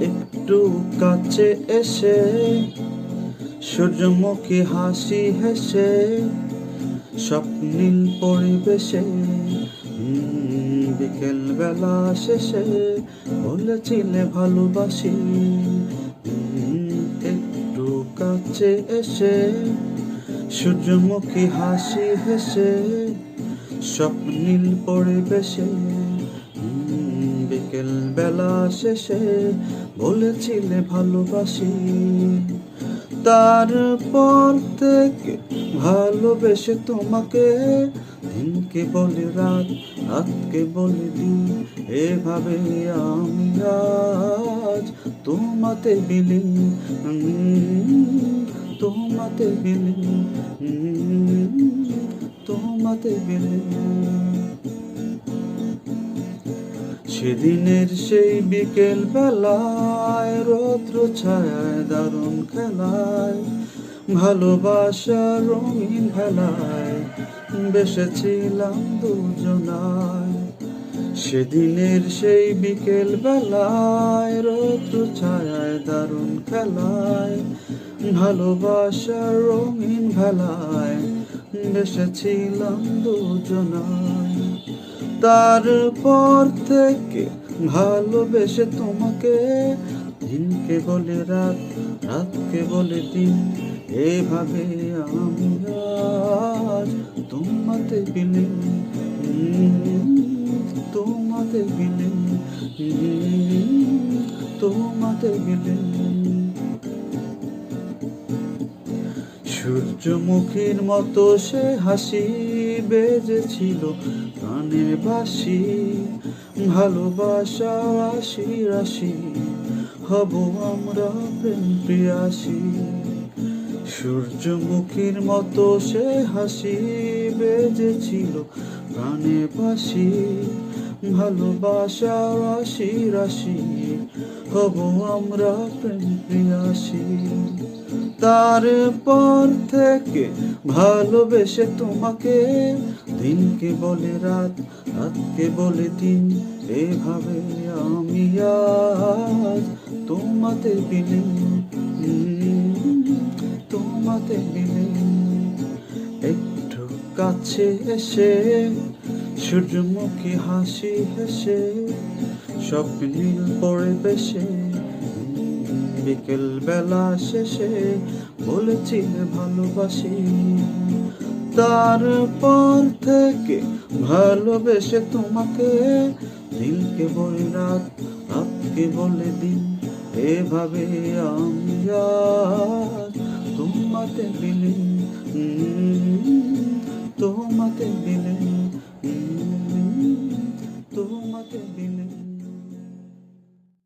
একটু কাছে এসে সূর্যমুখী হাসি হেসে স্বপ্নীল পরিবেশে বিকেল বেলা শেষে বলেছিলে ভালোবাসি। একটু কাছে এসে সূর্যমুখী হাসি হেসে স্বপ্নীল পরিবেশে বিকেল বেলা শেষে বলেছিলে ভালোবাসি। তারপর থেকে ভালোবেসে তোমাকে দিনকে বলে রাত, রাতকে বলে দিন, এভাবে আমি আজ তোমাতে বিলি। তোমাতে বিলি। তোমাতে বিলি। সেদিনের সেই বিকেল বেলায় রৌদ্র ছায়ায় দারুণ খেলায়, ভালোবাসা রঙিন ভেলায় বেসেছিলাম দুজনায়। সেদিনের সেই বিকেল বেলায় রৌদ্র ছায়ায় দারুণ খেলায় ভালোবাসার রঙিন ভেলায় বেসেছিলাম দুজনায়। তারপর থেকে ভালোবেসে তোমাকে দিনকে বলে রাত, রাতকে বলে দিন। এভাবে আমরা তোমাতে বিলে তোমাতে বিলে তোমাতে বিলে সূর্যমুখীর মতো সে হাসি বেজেছিল প্রাণের বাসি ভালোবাসা রাশি রাশি হব আমরা প্রেম প্রিয়াসী সূর্যমুখীর মতো সে হাসি বেজেছিল প্রাণে বাসি ভালোবাসা রাশি রাশি হব আমরা প্রেম প্রিয়াসী তারপর থেকে ভালোবেসে তোমাকে দিনকে বলে রাত, রাতকে বলে দিন, এভাবে আমি আজ তোমাতে বিলি তোমাতে বিলি। একটু কাছে এসে সূর্যমুখী হাসি হেসে স্বপ্নীল পরিবেশে বিকেল বেলা শেষে বলেছি ভালোবাসি। তারপর থেকে ভালোবেসে তোমাকে দিনকে বলে রাত, রাতকে বলে দিন, এভাবে আমি তোমাতে বিলীন তোমাতে বিলীন।